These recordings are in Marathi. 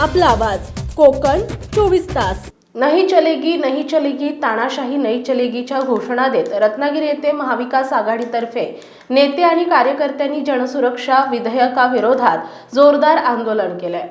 आपला आवाज. कोकण चोवीस तास. नाही चलेगी नाही चलेगी तानाशाही नाही चलेगीच्या घोषणा देत रत्नागिरी येथे महाविकास आघाडीतर्फे नेते आणि कार्यकर्त्यांनी जनसुरक्षा विधेयकाविरोधात जोरदार आंदोलन केलंय.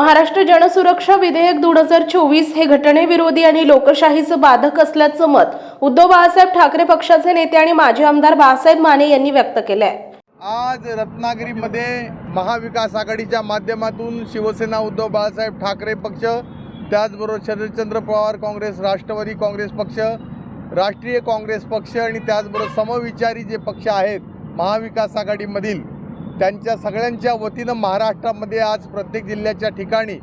महाराष्ट्र जनसुरक्षा विधेयक दोन हजार चोवीस हे घटनेविरोधी आणि लोकशाहीचं बाधक असल्याचं मत उद्धव बाळासाहेब ठाकरे पक्षाचे नेते आणि माजी आमदार बाळासाहेब माने यांनी व्यक्त केलंय. आज रत्नागिरीमध्ये महाविकास आघाडीच्या माध्यमातून शिवसेना उद्धव बाळासाहेब ठाकरे पक्ष त्याचबरोबर शरदचंद्र पवार काँग्रेस राष्ट्रवादी काँग्रेस पक्ष राष्ट्रीय काँग्रेस पक्ष आणि त्याचबरोबर समविचारी जे पक्ष आहेत महाविकास आघाडीमधील त्यांच्या सगळ्यांच्या वतीनं महाराष्ट्रामध्ये आज प्रत्येक जिल्ह्याच्या ठिकाणी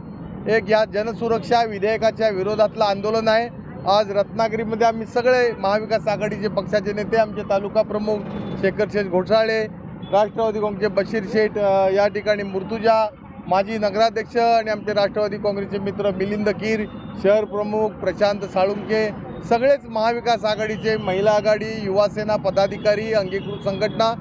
एक या जनसुरक्षा विधेयकाच्या विरोधातलं आंदोलन आहे. आज रत्नागिरीमध्ये आम्ही सगळे महाविकास आघाडीचे पक्षाचे नेते आमचे तालुका प्रमुख शेखर शेठ घोटाळे राष्ट्रवादी काँग्रेसचे बशीर शेठ या ठिकाणी मुर्तुजा माजी नगराध्यक्ष आणि आमचे राष्ट्रवादी काँग्रेसचे मित्र मिलिंद कीर शहर प्रमुख प्रशांत साळुंके सगळेच महाविकास आघाडीचे महिला आघाडी युवासेना पदाधिकारी अंगीकृत संघटना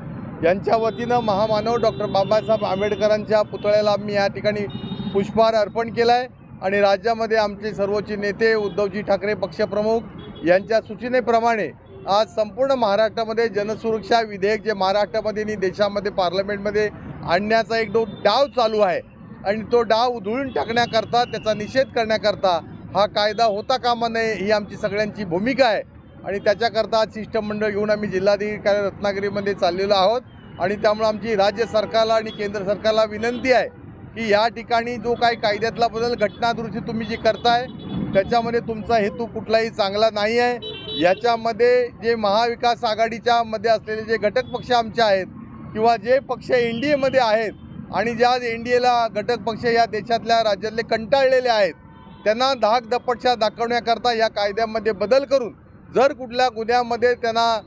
यांच्या वतीनं महामानव डॉक्टर बाबासाहेब आंबेडकरांच्या पुतळ्याला आम्ही या ठिकाणी पुष्पहार अर्पण केला आहे आणि राज्यामध्ये आमचे सर्वोच्च नेते उद्धवजी ठाकरे पक्षप्रमुख यांच्या सूचनेप्रमाणे आज संपूर्ण महाराष्ट्रामध्ये जनसुरक्षा विधेयक जे महाराष्ट्रामध्ये आणि देशामध्ये पार्लमेंटमध्ये आणण्याचा एक दो डाव चालू आहे. आणि तो डाव उधळून टाकण्याकरता त्याचा निषेध करण्याकरता हा कायदा होता कामा नये ही आमची सगळ्यांची भूमिका आहे. आणि त्याच्याकरता आज शिष्टमंडळ घेऊन आम्ही जिल्हाधिकारी रत्नागिरीमध्ये चाललेलो आहोत. आणि त्यामुळे आमची राज्य सरकारला आणि केंद्र सरकारला विनंती आहे की या ठिकाणी जो काही कायद्यातला बदल घटनादुरुस्ती तुम्ही जी करताय त्याच्यामध्ये तुमचा हेतू कुठलाही चांगला नाही आहे. याच्यामध्ये जे महाविकास आघाडीच्या मध्ये असलेले जे घटक पक्ष आमचे आहेत किंवा जे पक्ष एन डी एमध्ये आहेत आणि ज्या एन डी एला घटक पक्ष या देशातल्या राज्यातले कंटाळलेले आहेत त्यांना धाक दपटशा दाखवण्याकरता या कायद्यामध्ये बदल करून जर कुठल्या गुन्ह्यामध्ये त्यांना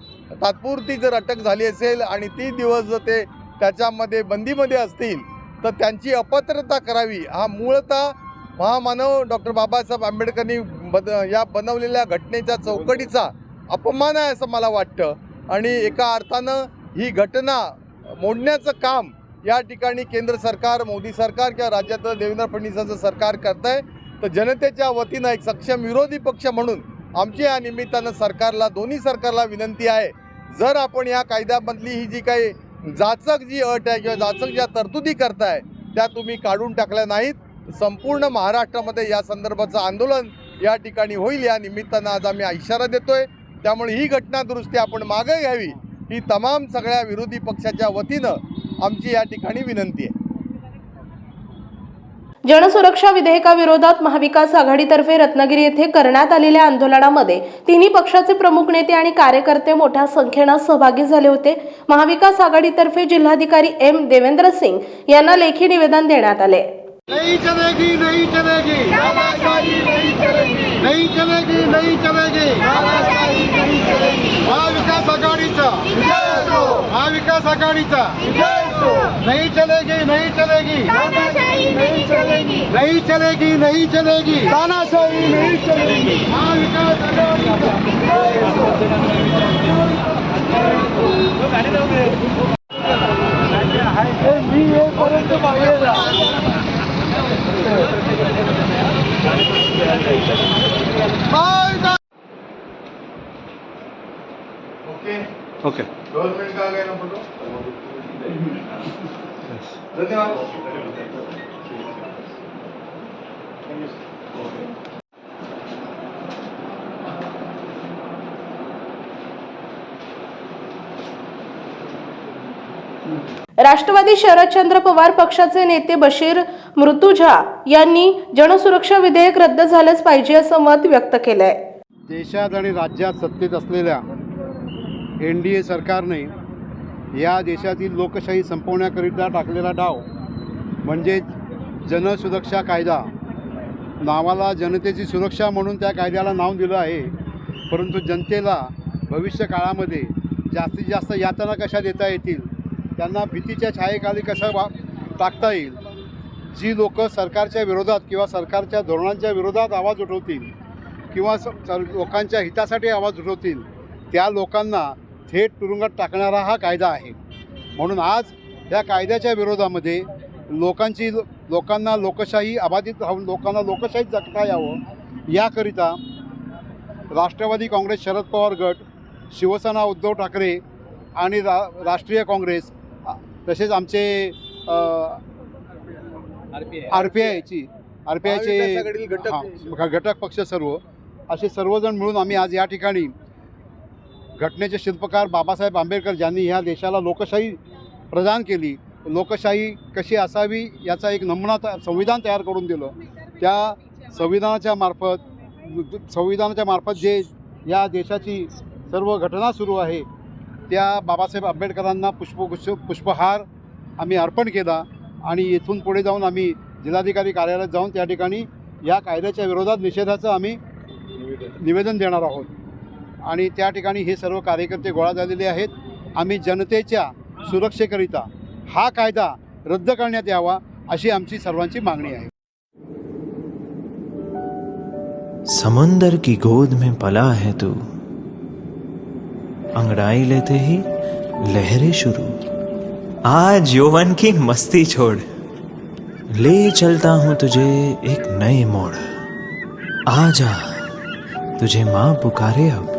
तात्पुरती जर अटक झाली असेल आणि ती दिवस जर ते त्याच्यामध्ये बंदीमध्ये असतील तर त्यांची अपात्रता करावी. हा मूळतः महामानव डॉक्टर बाबासाहेब आंबेडकरांनी बद या बनवलेल्या घटनेच्या चौकटीचा अपमान आहे असं मला वाटतं. आणि एका अर्थानं ही घटना मोडण्याचं काम या ठिकाणी केंद्र सरकार मोदी सरकार किंवा राज्यातलं देवेंद्र फडणवीसांचं सरकार करत आहे तर जनतेच्या वतीनं एक सक्षम विरोधी पक्ष म्हणून आमची या निमित्तानं सरकारला दोन्ही सरकारला विनंती आहे जर आपण या कायद्यामधली ही जी काही जाचक जी अट आहे किंवा जाचक ज्या तरतुदी करताय त्या तुम्ही काढून टाकल्या नाहीत. संपूर्ण महाराष्ट्रामध्ये या संदर्भाचं आंदोलन या ठिकाणी होईल या निमित्तानं आज आम्ही इशारा देतोय. त्यामुळे ही घटना दुरुस्ती आपण मागे घ्यावी ही तमाम सगळ्या विरोधी पक्षाच्या वतीनं आमची या ठिकाणी विनंती आहे. जनसुरक्षा विधेयकाविरोधात महाविकास आघाडीतर्फे रत्नागिरी येथे करण्यात आलेल्या आंदोलनामध्ये तिन्ही पक्षाचे प्रमुख नेते आणि कार्यकर्ते मोठ्या संख्येनं सहभागी झाले होते. महाविकास आघाडीतर्फे जिल्हाधिकारी एम देवेंद्र सिंग यांना लेखी निवेदन देण्यात आले. नहीं चलेगी नहीं चलेगी। नहीं चलेगी। नहीं चलेगी महाविकास आघाडीचा। महाविकास आघाडीचा। नहीं चलेगी नहीं चलेगी। नहीं चलेगी। नहीं चलेगी नहीं चलेगी। तानाशाही नहीं चलेगी। मी येईपर्यंत बाहेर ओके। ओके। गवर्नमेंट का गया ना फ़ोटो धन्यवाद. राष्ट्रवादी शरदचंद्र पवार पक्षाचे नेते बशीर मृतुझा यांनी जनसुरक्षा विधेयक रद्द झालंच पाहिजे असं मत व्यक्त केलंय. देशात आणि राज्यात सत्तेत असलेल्या एन डी ए सरकारने या देशातील लोकशाही संपवण्याकरिता टाकलेला डाव म्हणजेच जनसुरक्षा कायदा. नावाला जनतेची सुरक्षा म्हणून त्या कायद्याला नाव दिलं आहे. परंतु जनतेला भविष्य काळामध्ये जास्तीत जास्त यातना कशा देता येतील त्यांना भीतीच्या छायेखाली कशा वा टाकता येईल जी लोकं सरकारच्या विरोधात किंवा सरकारच्या धोरणांच्या विरोधात आवाज उठवतील किंवा स सर लोकांच्या हितासाठी आवाज उठवतील त्या लोकांना थेट तुरुंगात टाकणारा हा कायदा आहे. म्हणून आज या कायद्याच्या विरोधामध्ये लोकांची लोकांना लोकशाही अबाधित राहून लोकांना लोकशाहीत जगता यावं याकरिता राष्ट्रवादी काँग्रेस शरद पवार गट शिवसेना उद्धव ठाकरे आणि रा राष्ट्रीय काँग्रेस तसेच आमचे आर पी आयची आर पी आयचे घटक पक्ष सर्व असे सर्वजण मिळून आम्ही आज या ठिकाणी घटनेचे शिल्पकार बाबासाहेब आंबेडकर ज्यांनी ह्या देशाला लोकशाही प्रदान केली लोकशाही कशी असावी याचा एक नमुना त संविधान तयार करून दिलं. त्या संविधानाच्या मार्फत संविधानाच्या मार्फत जे या देशाची सर्व घटना सुरू आहे त्या बाबासाहेब आंबेडकरांना पुष्पगुच्छ पुष्पहार आम्ही अर्पण केला आणि येथून पुढे जाऊन आम्ही जिल्हाधिकारी कार्यालयात जाऊन त्या ठिकाणी या कायद्याच्या विरोधात निषेधाचं आम्ही निवेदन देणार आहोत. आणि त्या हे सर्व कार्यकर्ते झालेले आहेत. आम्ही जनतेच्या सुरक्षेकरिता हा कायदा रद्द करण्यात यावा अशी आमची सर्वांची मागणी आहे. समुंदर की गोद में पला है तू। अंगड़ाई लेते ही लहरें शुरू। आज यौवन की मस्ती छोड़। ले चलता हूँ तुझे एक नए मोड़। आजा तुझे माँ पुकारे अब।